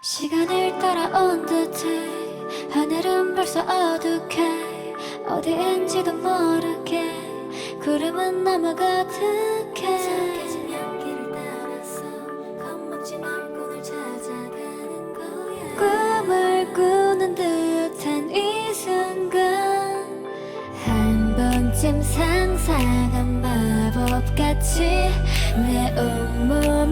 시간을 따라온 듯해. 하늘은 벌써 어둑해. 어디인지도 모르게 구름은 너무 가득해. 성해진 연기를 따라서 겁먹진 얼굴을 찾아가는 거야. 꿈을 꾸는 듯한 이 순간 한 번쯤 상상한 마법같이 내 온몸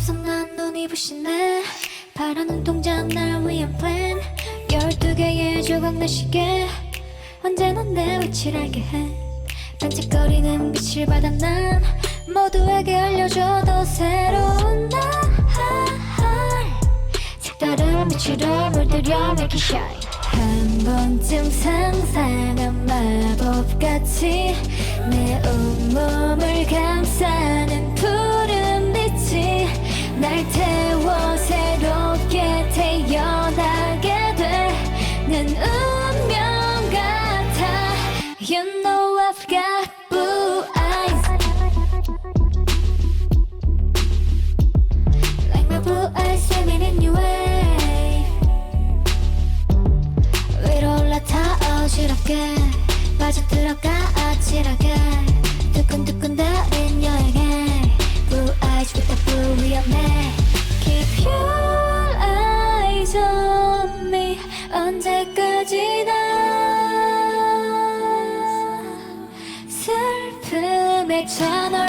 없어 난 눈이 부시네 파란 눈동자 날 위한 plan. 12개의 조각 내 시계 언제나 내 위치를 알게 해. 반짝거리는 빛을 받아 난 모두에게 알려줘도 새로운 날 색다른 빛으로 물들여 make it shine. 한 번쯤 상상한 마법같이 내 온몸을 감싸는 푸 어지럽게 빠져들어가 아찔하게 두근두근거린 여행에 Blue eyes with the blue 위험해. Keep your eyes on me. 언제까지나 슬픔에 찬아